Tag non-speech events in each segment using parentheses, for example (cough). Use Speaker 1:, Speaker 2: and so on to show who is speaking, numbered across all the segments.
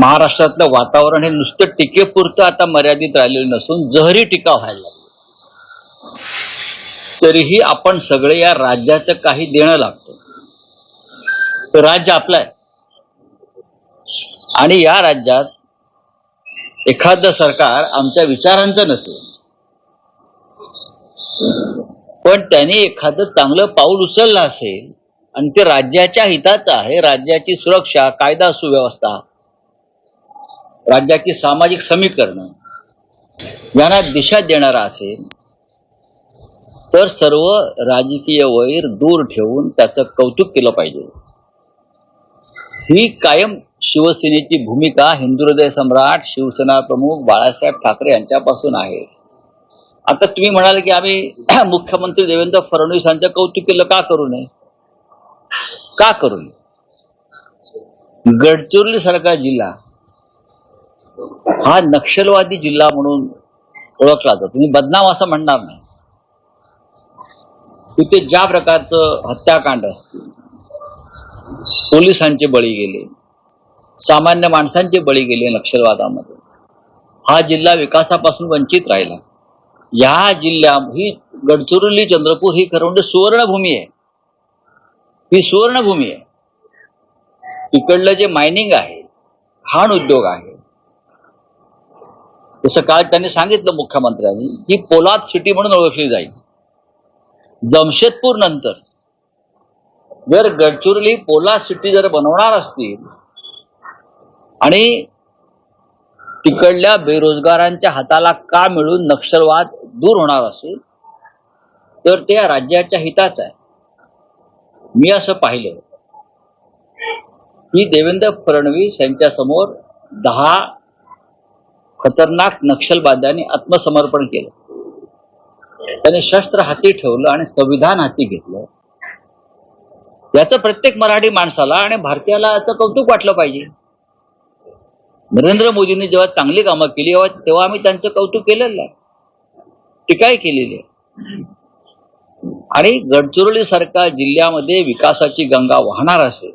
Speaker 1: महाराष्ट्रातलं वातावरण हे नुसतं टीकेपुरतं आता मर्यादित राहिलेलं नसून जहरी टीका व्हायला लागली. तरीही आपण सगळे या राज्याचं काही देणं लागतं. राज्य आपलं आहे. आणि या राज्यात एखादं सरकार आमच्या विचारांचं नसेल. पण त्याने एखादं चांगलं पाऊल उचललं असेल आणि ते राज्याच्या हिताचं आहे राज्याची सुरक्षा कायदा सुव्यवस्था राज्याची सामाजिक समीकरण यांना दिशा देणारा असेल तर सर्व राजकीय वैर दूर ठेवून त्याचं कौतुक केलं पाहिजे. ही कायम शिवसेनेची भूमिका हिंदू हृदय सम्राट शिवसेना प्रमुख बाळासाहेब ठाकरे यांच्यापासून आहे. आता तुम्ही म्हणाल की आम्ही (clears throat) मुख्यमंत्री देवेंद्र फडणवीस यांचं कौतुक केलं का करू नये? का करू नये? गडचिरोली सारखा जिल्हा हा नक्षलवादी जिल्हा म्हणून ओळखला जातो. मी बदनाम असं म्हणणार नाही. तिथे ज्या प्रकारचं हत्याकांड असते पोलिसांचे बळी गेले सामान्य माणसांचे बळी गेले नक्षलवादामध्ये. हा जिल्हा विकासापासून वंचित राहिला. या जिल्ह्या ही गडचिरोली चंद्रपूर ही खरं म्हणजे सुवर्णभूमी आहे. ही सुवर्णभूमी आहे. इकडलं जे मायनिंग आहे खाण उद्योग आहे. जसं काल त्यांनी सांगितलं मुख्यमंत्र्यांनी ही पोलाद सिटी म्हणून ओळखली जाईल. जमशेदपूर नंतर जर गडचिरोली पोलाद सिटी जर बनवणार असतील आणि तिकडल्या बेरोजगारांच्या हाताला का मिळून नक्षलवाद दूर होणार असेल तर ते राज्याच्या हिताच आहे. मी असं पाहिलं की देवेंद्र फडणवीस यांच्या समोर दहा खतरनाक नक्षलवाद्यांनी आत्मसमर्पण केलं. त्याने शस्त्र हाती ठेवलं आणि संविधान हाती घेतलं. याचं प्रत्येक मराठी माणसाला आणि भारतीयाला याचं कौतुक वाटलं पाहिजे. नरेंद्र मोदींनी जेव्हा चांगली कामं केली तेव्हा आम्ही त्यांचं कौतुक केलेलं आहे टीकाही केलेली आहे. आणि गडचिरोली सारख्या जिल्ह्यामध्ये विकासाची गंगा वाहणार असेल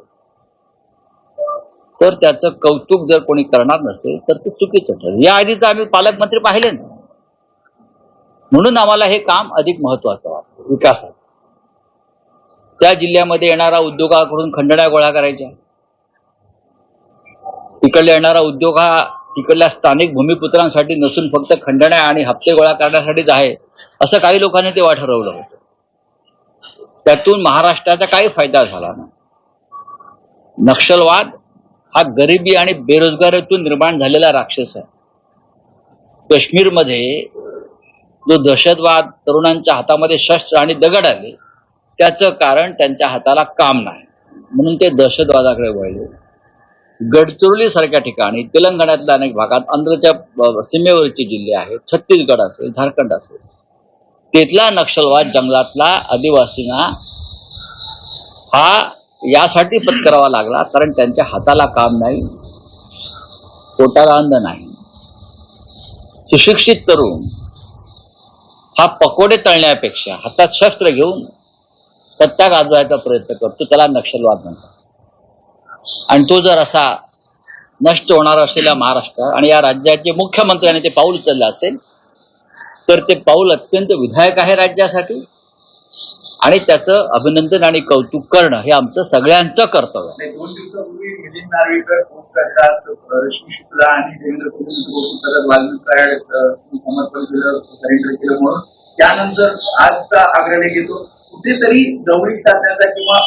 Speaker 1: तर त्याचं कौतुक जर कोणी करणार नसेल तर ते चुकीचं ठरेल. या आधीच आम्ही पालकमंत्री पाहिले ना. म्हणून आम्हाला हे काम अधिक महत्वाचं वाटतं विकासात त्या जिल्ह्यामध्ये येणारा उद्योगाकडून खंडण्या गोळा करायच्या. तिकडल्या येणारा उद्योग हा तिकडल्या स्थानिक भूमिपुत्रांसाठी नसून फक्त खंडण्या आणि हप्ते गोळा करण्यासाठीच आहे असं काही लोकांनी तेव्हा ठरवलं होतं. त्यातून महाराष्ट्राचा काही फायदा झाला नाही. नक्षलवाद हा गरिबी आणि बेरोजगारीतून निर्माण झालेला राक्षस आहे. काश्मीरमध्ये जो दहशतवाद तरुणांच्या हातामध्ये शस्त्र आणि दगड आले त्याचं कारण त्यांच्या हाताला काम नाही. म्हणून ते दहशतवादाकडे वळले. गडचिरोली सारख्या ठिकाणी तेलंगणातल्या अनेक भागात आंध्रच्या सीमेवरचे जिल्हे आहेत छत्तीसगड असेल झारखंड असेल तिथला नक्षलवाद जंगलातला आदिवासींना हा यासाठी पत्करावा लागला कारण त्यांच्या हाताला काम नाही पोटाला अन्न नाही. सुशिक्षित तरुण हा पकोडे तळण्यापेक्षा हातात शस्त्र घेऊन सत्ता गाजवायचा प्रयत्न करतो त्याला नक्षलवाद म्हणतात. आणि तो जर असा नष्ट होणार असलेला महाराष्ट्र आणि या राज्याचे मुख्यमंत्र्याने ते पाऊल उचललं असेल तर ते पाऊल अत्यंत विधायक आहे राज्यासाठी. आणि त्याचं अभिनंदन आणि कौतुक करणं हे आमचं सगळ्यांचं कर्तव्य
Speaker 2: दोन दिवसापूर्वी मिलिंद नार्वेकर फोन करतात. रश्मी शुक्ला आणि देवेंद्र फडणवीस बोलून करत वाल्मिक कराड समर्पण केलं सरेंडर केलं म्हणून. त्यानंतर आजचा आग्रह घेतो कुठेतरी जवळीक साधण्याचा किंवा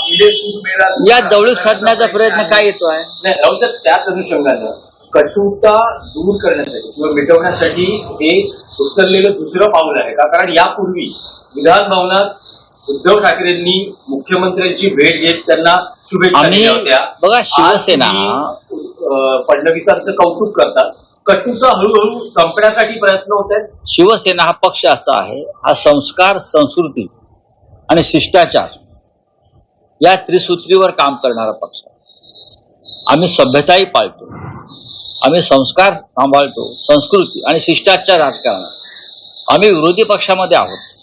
Speaker 1: या जवळीक साधण्याचा प्रयत्न काय येतो आहे?
Speaker 3: नाही राऊसाहेब त्याच अनुषंगानं कटुता दूर करण्यासाठी किंवा मिटवण्यासाठी हे उचललेलं दुसरं पाऊल आहे. का कारण यापूर्वी विधान भवनात उद्धव ठाकरेंनी मुख्यमंत्र्यांची भेट घेत त्यांना शुभेच्छा दिल्या होत्या.
Speaker 1: बघा शिवसेना.
Speaker 3: फडणवीसांचं कौतुक करतात. कटुता हळूहळू संपण्यासाठी प्रयत्न होत आहेत.
Speaker 1: शिवसेना हा पक्ष असा आहे हा संस्कार संस्कृती आणि शिष्टाचार या त्रिसूत्रीवर काम करणारा पक्ष. आम्ही सभ्यताही पाळतो. आम्ही संस्कार सांभाळतो संस्कृती आणि शिष्टाचार राजकारणात. आम्ही विरोधी पक्षामध्ये आहोत.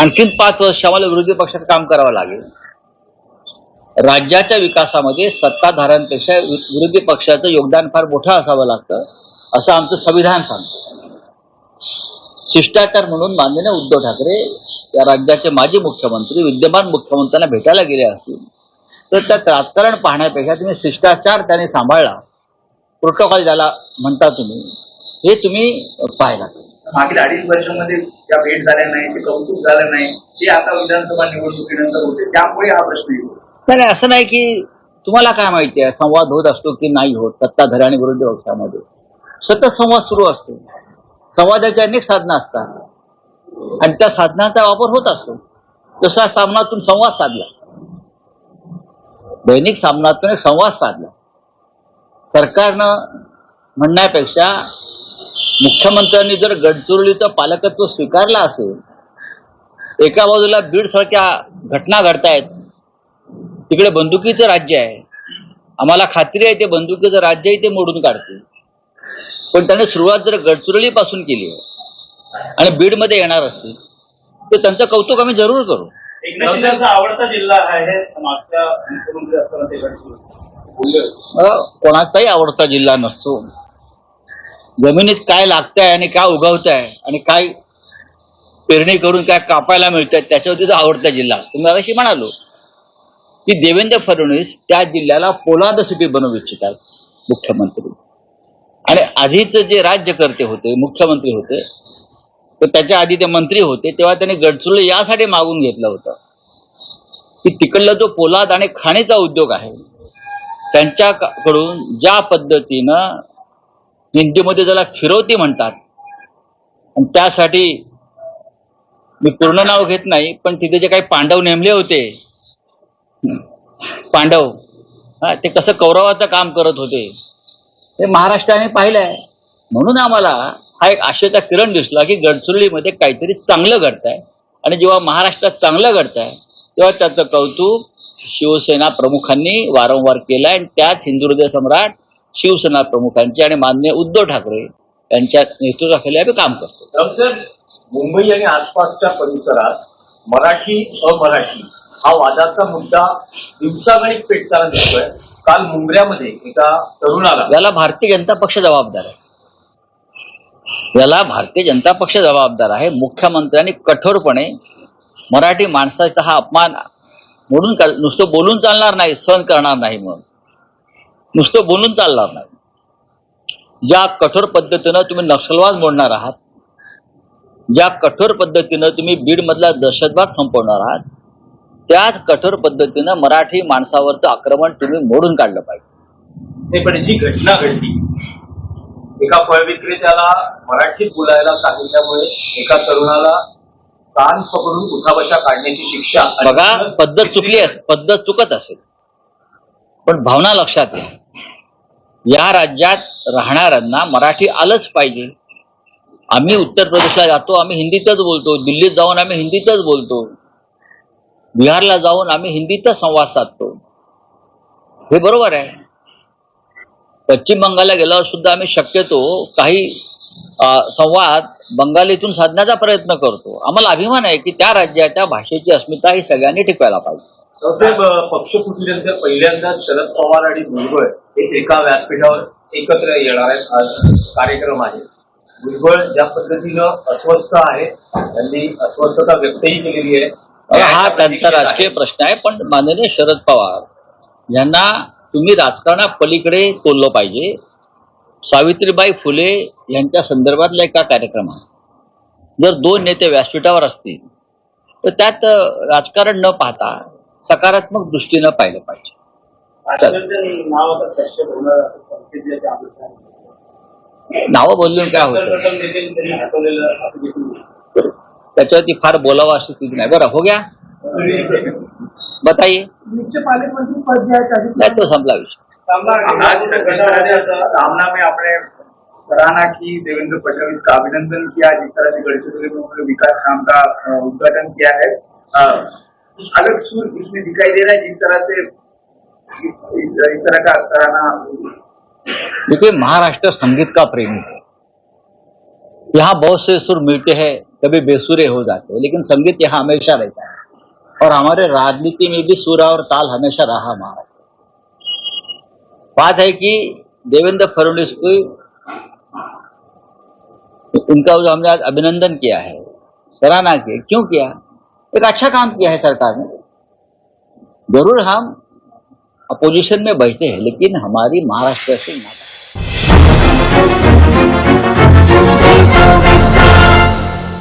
Speaker 1: आणखीन पाच वर्ष आम्हाला विरोधी पक्षात काम करावं लागेल. राज्याच्या विकासामध्ये सत्ताधाऱ्यांपेक्षा विरोधी पक्षाचं योगदान फार मोठं असावं लागतं असं आमचं संविधान सांगतं. शिष्टाचार म्हणून माननीय उद्धव ठाकरे या राज्याचे माजी मुख्यमंत्री विद्यमान मुख्यमंत्र्यांना भेटायला गेले असतील तर त्यात राजकारण पाहण्यापेक्षा तुम्ही शिष्टाचार त्याने सांभाळला. प्रोटोकॉल ज्याला म्हणता तुम्ही हे तुम्ही पाहायला
Speaker 2: मागील अडीच वर्षामध्ये त्या भेट झाल्या नाही ते कौतुक झालं नाही ते आता विधानसभा निवडणुकीनंतर होते त्यामुळे हा प्रश्न येतो.
Speaker 1: नाही असं नाही की तुम्हाला काय माहिती आहे संवाद होत असतो की नाही होत सत्ताधारी आणि विरोधी पक्षामध्ये? सतत संवाद सुरू असतो. संवादाची अनेक साधनं असतात. आणि त्या साधनांचा वापर होत असतो. तसा सामनातून संवाद साधला. दैनिक सामनातून एक संवाद साधला. सरकारनं म्हणण्यापेक्षा मुख्यमंत्र्यांनी जर गडचिरोलीचं पालकत्व स्वीकारलं असेल एका बाजूला बीड सारख्या घटना घडतायत तिकडे बंदुकीचं राज्य आहे. आम्हाला खात्री आहे ते बंदुकीचं राज्यही ते मोडून काढतील. पण त्याने सुरुवात जर गडचिरोली पासून केली आणि बीडमध्ये येणार असतील तर त्यांचं कौतुक आम्ही जरूर करू.
Speaker 4: आवडता जिल्हा आहे
Speaker 1: कोणाचाही आवडता जिल्हा नसतो. जमिनीत काय लागतंय आणि काय उगवतंय आणि काय पेरणी करून काय कापायला मिळतंय त्याच्यावरती तो आवडता जिल्हा असतो. मी अशी म्हणालो की देवेंद्र फडणवीस त्या जिल्ह्याला पोलाद सिटी बनवू इच्छितात मुख्यमंत्री. आणि आधीच जे राज्यकर्ते होते मुख्यमंत्री होते तर त्याच्या आधी ते मंत्री होते तेव्हा त्यांनी गडचुले यासाठी मागून घेतलं होतं की तिकडला जो पोलाद आणि खाणीचा उद्योग आहे त्यांच्याकडून ज्या पद्धतीनं हिंदीमध्ये त्याला फिरवती म्हणतात. आणि त्यासाठी मी पूर्ण नाव घेत नाही पण तिथे जे काही पांडव नेमले होते पांडव हा ते कसं कौरवाचं काम करत होते हे महाराष्ट्राने पाहिलंय. म्हणून आम्हाला हा एक आशेचा किरण दिसला की गडचिरोलीमध्ये काहीतरी चांगलं घडतंय. आणि जेव्हा महाराष्ट्रात चांगलं घडतंय तेव्हा त्याचं कौतुक शिवसेना प्रमुखांनी वारंवार केलं आणि त्यात हिंदुहृदय सम्राट शिवसेना प्रमुखांचे आणि माननीय उद्धव ठाकरे यांच्या नेतृत्वाखाली आम्ही काम करतो.
Speaker 3: मुंबई आणि आसपासच्या परिसरात मराठी अमराठी हा वादाचा मुद्दा दिवसागणिक पेटताना दिसतोय. काल मुंबऱ्यामध्ये एका तरुणाला
Speaker 1: याला भारतीय जनता पक्ष जबाबदार आहे. याला भारतीय जनता पक्ष जबाबदार आहे. मुख्यमंत्र्यांनी कठोरपणे मराठी माणसाचा हा अपमान म्हणून नुसतं बोलून चालणार नाही सहन करणार नाही मग नुसतं बोलून चालणार नाही. ज्या कठोर पद्धतीनं तुम्ही नक्षलवाद मोडणार आहात ज्या कठोर पद्धतीनं तुम्ही बीडमधला दहशतवाद संपवणार आहात त्याच कठोर पद्धतीनं मराठी माणसावरचं आक्रमण तुम्ही मोडून काढलं पाहिजे.
Speaker 3: हे पण जी घटना घडली एका फळ विक्रेत्याला मराठीत बोलायला सांगितल्यामुळे एका तरुणाला कान पकडून उठाबशा काढण्याची शिक्षा
Speaker 1: बघा पद्धत चुकली पद्धत चुकत असेल. पण भावना लक्षात घ्या. या राज्यात राहणाऱ्यांना मराठी आलंच पाहिजे. आम्ही उत्तर प्रदेशला जातो आम्ही हिंदीतच बोलतो. दिल्लीत जाऊन आम्ही हिंदीतच बोलतो. बिहारला जाऊन आम्ही हिंदीतच संवाद साधतो. हे बरोबर आहे. पश्चिम बंगालला गेल्यावर सुद्धा आम्ही शक्यतो काही संवाद बंगालीतून साधण्याचा प्रयत्न करतो. आम्हाला अभिमान आहे की त्या राज्याच्या भाषेची अस्मिता ही सगळ्यांनी टिकवायला पाहिजे.
Speaker 3: साहेब पक्ष फुटल्यानंतर पहिल्यांदा शरद पवार आणि भुजबळ हे एका व्यासपीठावर एकत्र येणार आहेत. आज कार्यक्रम आहे. भुजबळ ज्या पद्धतीनं अस्वस्थ आहे त्यांनी अस्वस्थता व्यक्तही केलेली आहे.
Speaker 1: हा त्यांचा राजकीय. प्रश्न आहे पण माननीय शरद पवार यांना तुम्ही राजकारणा पलीकडे तोललं पाहिजे. सावित्रीबाई फुले यांच्या संदर्भातला एका कार्यक्रम आहे. जर दोन नेते व्यासपीठावर असतील तर त्यात राजकारण न पाहता सकारात्मक दृष्टीनं पाहिलं पाहिजे.
Speaker 4: नाव असं
Speaker 1: बोलून काय होतं?
Speaker 4: असं.
Speaker 1: त्याच्यावरती फार बोलावं अशी स्थिती नाही. बरं हो गया? बताइए. तो संपला विषय.
Speaker 2: सामना में आपने सराहना की देवेंद्र फडणवीस का अभिनंदन किया जिस तरह से उन्होंने विकास काम का उद्घाटन किया है। अ, अलग सुर इसमें दिखाई दे रहा है जिस तरह से इस, इस, तरह का सराहना
Speaker 1: देखिए महाराष्ट्र संगीत का प्रेमी है। यहाँ बहुत से सुर मिलते हैं कभी बेसुरे हो जाते हैं लेकिन संगीत यहाँ हमेशा रहता है। और हमारे राजनीति में भी सुर और ताल हमेशा रहा महाराष्ट्र बात है कि देवेंद्र फडणवीस को उनका जो हमने आज अभिनंदन किया है सराहना की क्यों किया? एक अच्छा काम किया है सरकार ने। जरूर हम अपोजिशन में बैठे हैं लेकिन हमारी महाराष्ट्र से नाता